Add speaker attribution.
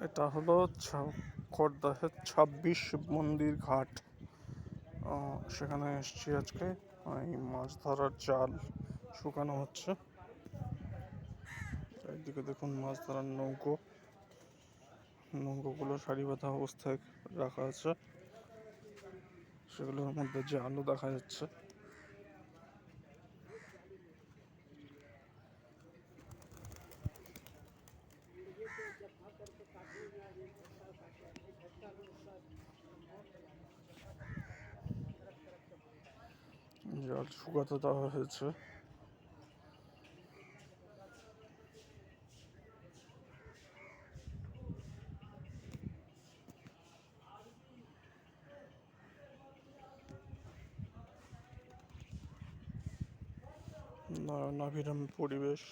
Speaker 1: এটা হলো খড়দাহের ছাব্বিশ মন্দির ঘাট। সেখানে এসছি আজকে। এই মাছ ধরার জাল শুকানো হচ্ছে। একদিকে দেখুন মাছ ধরার নৌকো। নৌকোগুলো সারিবদ্ধ অবস্থায় রাখা আছে। সেগুলোর মধ্যে জালও দেখা যাচ্ছে। জাল শুকাতে দেওয়া হয়েছে। নয়নাভিরাম পরিবেশ।